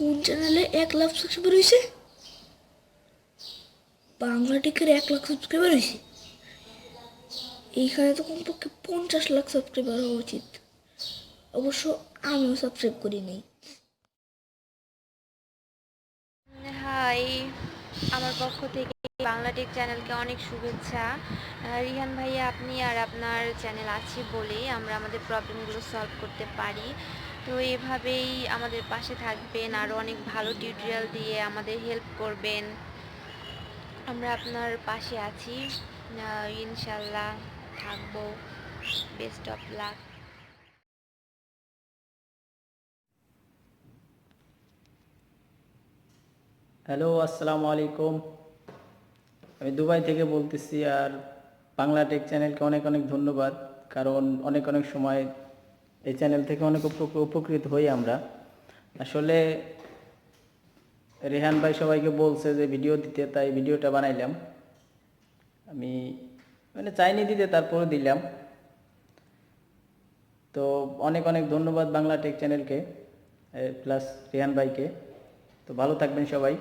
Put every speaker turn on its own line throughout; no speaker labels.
কোন চ্যানেলে এক লাখ সাবস্ক্রাইবার হয়েছে বাংলা টিকের এক লাখ সাবস্ক্রাইবার হয়েছে এইখানে তো কমপক্ষে পঞ্চাশ লাখ সাবস্ক্রাইবার হওয়া উচিত। অবশ্য আমিও সাবস্ক্রাইব করি নাই।
হাই, আমার পক্ষ থেকে বাংলা টেক চ্যানেলকে অনেক শুভেচ্ছা। রিহান ভাইয়া, আপনি আর আপনার চ্যানেল আছে বলেই আমরা আমাদের প্রবলেমগুলো সলভ করতে পারি। তো এভাবেই আমাদের পাশে থাকবেন আরও অনেক ভালো টিউটোরিয়াল দিয়ে আমাদের হেল্প করবেন। আমরা আপনার পাশে আছি। ইনশাল্লাহ থাকব। বেস্ট অফ লাক
হ্যালো আসসালামু আলাইকুম। আমি দুবাই থেকে বলতেছি আর বাংলা টেক চ্যানেলকে অনেক অনেক ধন্যবাদ, কারণ অনেক অনেক সময় এই চ্যানেল থেকে অনেক উপ- উপকৃত হই আমরা। আসলে রেহান ভাই সবাইকে বলছে যে ভিডিও দিতে, তাই ভিডিওটা বানাইলাম। আমি মানে চাইনি দিতে তারপরে দিলাম। তো অনেক অনেক ধন্যবাদ বাংলা টেক চ্যানেলকে প্লাস রেহান ভাইকে। তো ভালো থাকবেন সবাই।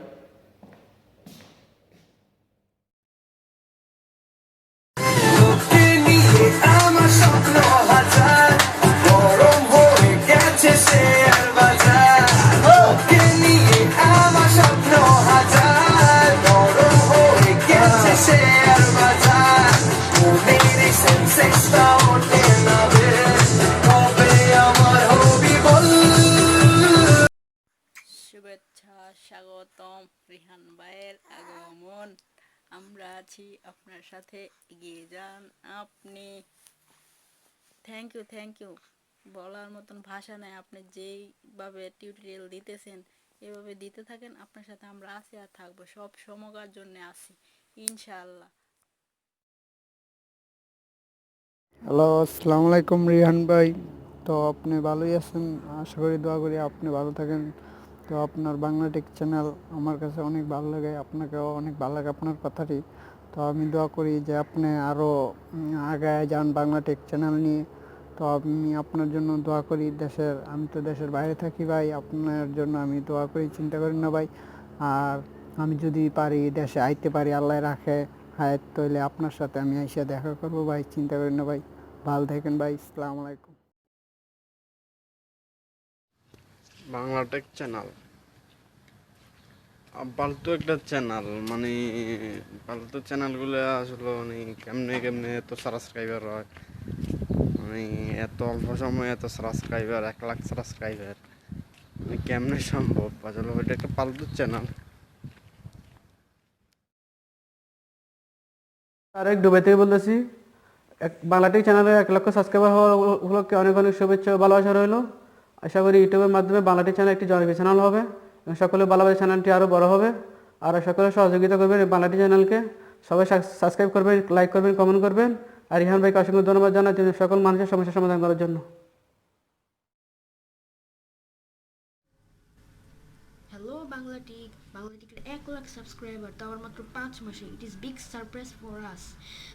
স্বাগতম রিহান ভাইয়ের আগমন। আমরা আছি আপনার সাথে। এগিয়ে যান আপনি। থ্যাংক ইউ থ্যাংক ইউ বলার মতন ভাষা নেই। আপনি যেইভাবে টিউটোরিয়াল দিতেছেন, এভাবে দিতে থাকেন, আপনার সাথে আমরা আছি আর থাকব। সব সমকার জন্য আছি, ইনশাআল্লাহ।
হ্যালো, আসসালামু আলাইকুম রিহান ভাই। তো আপনি ভালোই আছেন? আশা করি, দোয়া করি আপনি ভালো থাকেন। তো আপনার বাংলা টেক চ্যানেল আমার কাছে অনেক ভালো লাগে, আপনাকেও অনেক ভালো লাগে আপনার কথাটি। তো আমি দোয়া করি যে আপনি আরও আগায় যান বাংলা টেক চ্যানেল নিয়ে। তো আমি আপনার জন্য দোয়া করি দেশের, আমি তো দেশের বাইরে থাকি ভাই, আপনার জন্য আমি দোয়া করি, চিন্তা করি না ভাই। আর আমি যদি পারি দেশে আইতে পারি, আল্লাহ রাখে, হায়াত তৈলে আপনার সাথে আমি এসে দেখা করব ভাই, চিন্তা করেন না ভাই। ভালো থাকেন ভাই, আসসালামু আলাইকুম।
বাংলা টেক চ্যানেল পালতু একটা চ্যানেল মানে পালতু চ্যানেলগুলো আসলে মানে কেমনে কেমনে এত সাবস্ক্রাইবার হয়? মানে এত অল্প সময়ে এত সাবস্ক্রাইবার এক লাখ সাবস্ক্রাইবার মানে কেমনে সম্ভব? আসলে ওইটা একটা পালতু চ্যানেল
আরেক দুবাই থেকে বলতেছি, এক বাংলাটিক চ্যানেলে এক লক্ষ সাবস্ক্রাইবার হওয়া উপলক্ষে অনেক অনেক শুভেচ্ছা ভালোবাসা রইল। আশা করি ইউটিউবের মাধ্যমে বাংলাটি চ্যানেল একটি জনপ্রিয় চ্যানেল হবে এবং সকলে ভালোবাসা চ্যানেলটি আরও বড় হবে। আর সকলে সহযোগিতা করবেন বাংলাটি চ্যানেলকে। সবাই সাবস্ক্রাইব করবেন লাইক করবেন কমেন্ট করবেন। আর ইহান ভাইকে অসংখ্য ধন্যবাদ জানাই সকল মানুষের সমস্যার সমাধান করার জন্য
হ্যালো বাংলাটিক বাংলাটিকের এক লাখ সাবস্ক্রাইবার তাও আর মাত্র পাঁচ মাসে। It is big surprise for us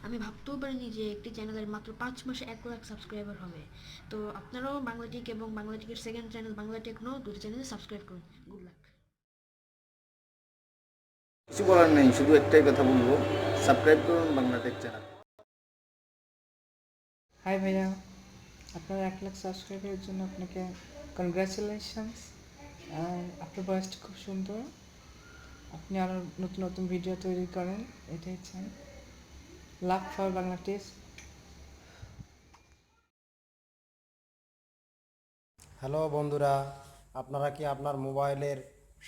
আমি ভাবতেও পারিনি যে একটি চ্যানেলের মাত্র পাঁচ মাসে এক লাখ সাবস্ক্রাইবার হবে। তো আপনারাও বাংলাটিক এবং বাংলাটিকের সেকেন্ড চ্যানেল বাংলাটেক নো দুটো চ্যানেলে সাবস্ক্রাইব করুন। গুড লাক
কিছু বলার নেই শুধু একটাই কথা বলব। সাবস্ক্রাইব করুন বাংলা টেক চ্যানেল
হাই ভাইয়া আপনার এক লাখ সাবস্ক্রাইবারের জন্য আপনাকে কনগ্রাচুলেশনস আপনার বয়সটা খুব সুন্দর। আপনি আরও নতুন নতুন ভিডিও তৈরি করেন এটাই চাই। Love for Bangla test
hello বন্ধুরা আপনারা কি আপনার মোবাইলের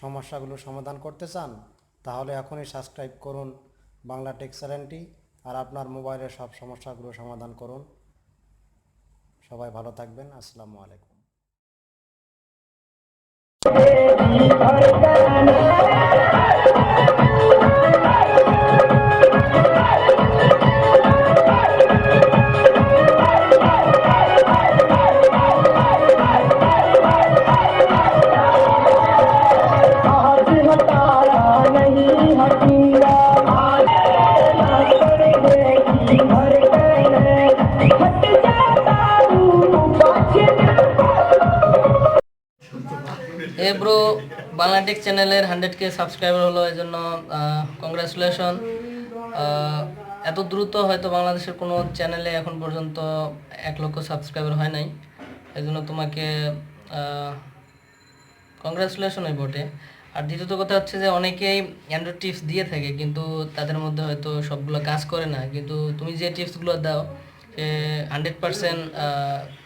সমস্যাগুলো সমাধান করতে চান? তাহলে এখনই সাবস্ক্রাইব করুন বাংলা টেক চ্যানেলটি আর আপনার মোবাইলের সব সমস্যাগুলো সমাধান করুন। সবাই ভালো থাকবেন আসসালামু আলাইকুম।
বাংলাটেক চ্যানেলের হান্ড্রেড কে সাবস্ক্রাইবার হলো এই জন্য কংগ্রাচুলেশন এত দ্রুত হয়তো বাংলাদেশের কোনো চ্যানেলে এখন পর্যন্ত এক লক্ষ সাবস্ক্রাইবার হয় নাই। এই জন্য তোমাকে কংগ্রাচুলেশনই বটে আর দ্বিতীয়ত কথা হচ্ছে যে, অনেকেই অ্যান্ড্রয়েড টিপস দিয়ে থাকে, কিন্তু তাদের মধ্যে হয়তো সবগুলো কাজ করে না। কিন্তু তুমি যে টিপসগুলো দাও, সে হান্ড্রেড পারসেন্ট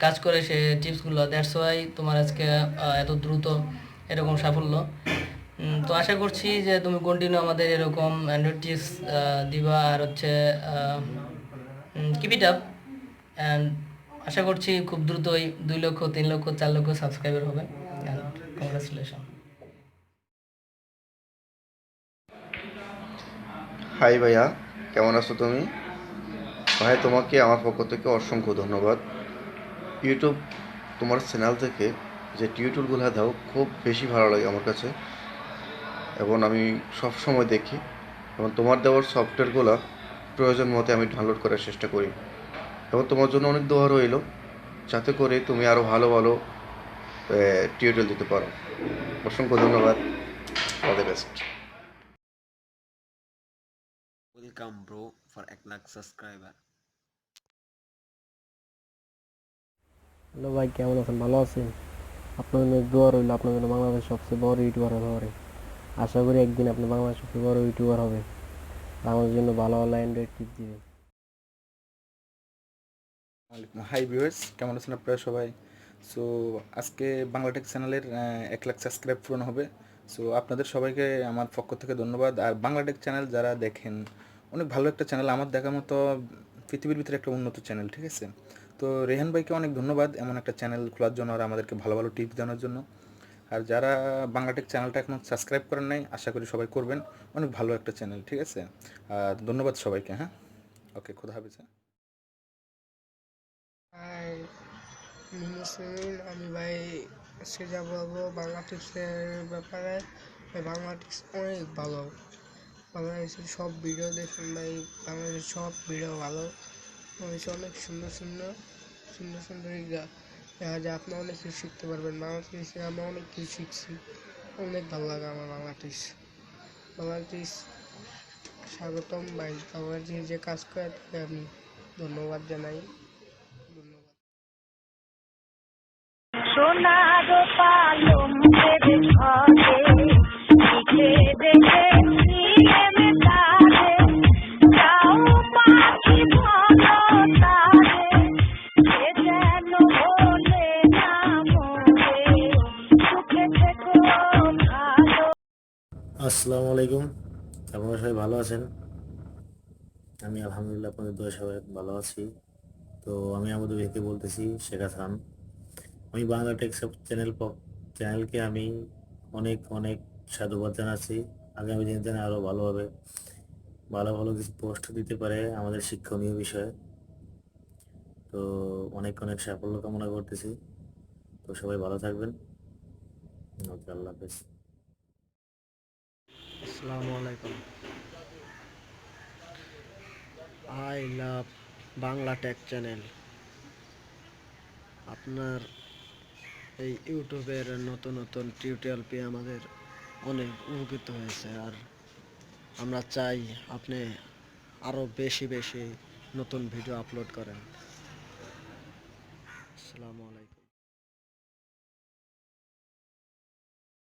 কাজ করে সে টিপসগুলো দ্যাটস ওয়াই তোমার আজকে এত দ্রুত এরকম সাফল্য। তো আশা করছি যে তুমি কন্টিনিউ আমাদের এরকম অ্যান্ড্রয়েড দিবা আর হচ্ছে কিপ আপ অ্যান্ড আশা করছি খুব দ্রুতই দুই লক্ষ, তিন লক্ষ, চার লক্ষ সাবস্ক্রাইবার হবে। কংগ্রাচুলেশন
হাই ভাইয়া, কেমন আছো তুমি? ভাই, তোমাকে, আমার পক্ষ থেকে অসংখ্য ধন্যবাদ। ইউটিউব তোমার চ্যানেল থেকে যে টিউটোরিয়ালগুলো দাও খুব বেশি ভালো লাগে আমার কাছে। এবং আমি সব সময় দেখি। এবং তোমার দেওয়ার সফটওয়্যারগুলো প্রয়োজন মতে আমি ডাউনলোড করার চেষ্টা করি। এবং তোমার জন্য অনেক দোয়া রইল যাতে করে তুমি আরও ভালো ভালো টিউটোরিয়াল দিতে পারো। অসংখ্য ধন্যবাদ। All the best
Welcome bro for 1 lakh subscriber.
Hello ভাই কেমন আছেন? ভালো আছেন? জন্য দোয়া রইল, আপনার জন্য বাংলাদেশের সবচেয়ে বড় ইউটিউবার হবে আশা করি একদিন আপনি বাংলাদেশের সবচেয়ে বড় ইউটিউবার হবে আমাদের জন্য ভালো ভালো অ্যান্ড্রয়েড টিপ দিবেন।
হাই ভিউয়ার্স কেমন আছেন আপনারা সবাই? সো আজকে বাংলাটেক চ্যানেলের এক লাখ সাবস্ক্রাইব পূরণ হবে। সো আপনাদের সবাইকে আমার পক্ষ থেকে ধন্যবাদ। আর বাংলাটেক চ্যানেল যারা দেখেন, অনেক ভালো একটা চ্যানেল, আমার দেখার মতো পৃথিবীর ভিতরে একটা উন্নত চ্যানেল, ঠিক আছে? তো রেহান ভাইকে অনেক ধন্যবাদ এমন একটা চ্যানেল খোলার জন্য আর আমাদেরকে ভালো ভালো টিপস দেওয়ার জন্য। আর যারা বাংলাটেক চ্যানেলটা এখনও সাবস্ক্রাইব করেন নাই, আশা করি সবাই করবেন। অনেক ভালো একটা চ্যানেল ঠিক আছে? আর ধন্যবাদ সবাইকে হ্যাঁ? ওকে খোদা হাফিজ হ্যাঁ?
হাই মিনুসিন আমি ভাই আজকে যা বলব বাংলা টিপসের ব্যাপারে। বাংলা টিপস অনেক ভালো। বাংলাদেশের সব ভিডিও দেখুন ভাই বাংলাদেশের সব ভিডিও ভালো। বাংলাদেশে অনেক সুন্দর সুন্দর সুন্দর সুন্দর ইয়া দেখা যায় আপনি অনেক কিছু শিখতে পারবেন। বাংলা টিপসে আমি অনেক কিছু শিখছি। অনেক ভালো লাগে আমার বাংলা টিপস বাংলা টিপস স্বাগতম ভাই। বাংলা টিপস যে কাজ করে, তাকে আমি ধন্যবাদ জানাই। ধন্যবাদ।
সোনার পালম দেবে ঘরে
আসসালামু আলাইকুম। আপনারা সবাই ভালো আছেন? আমি আলহামদুলিল্লাহ আপনাদের দোয়া সবাই ভালো আছি। তো আমি আমাদের থেকে বলতেছি, শেখ হাসান। আমি বাংলা টেক চ্যানেল চ্যানেলকে আমি অনেক অনেক সাধুবাদ জানাচ্ছি। আগামী দিন যেন আরও ভালোভাবে ভালো ভালো কিছু পোস্ট দিতে পারে আমাদের শিক্ষণীয় বিষয়ে। তো অনেক অনেক সাফল্য কামনা করতেছি। তো সবাই ভালো থাকবেন। আল্লাহ হাফেজ।
আসসালামু আলাইকুম। I love Bangla tech channel. আপনার এই ইউটিউবের নতুন নতুন টিউটোরিয়াল পেয়ে আমাদের অনেক উপকৃত হয়েছে আর আমরা চাই আপনি আরও বেশি বেশি নতুন ভিডিও আপলোড করেন। আসসালামু আলাইকুম।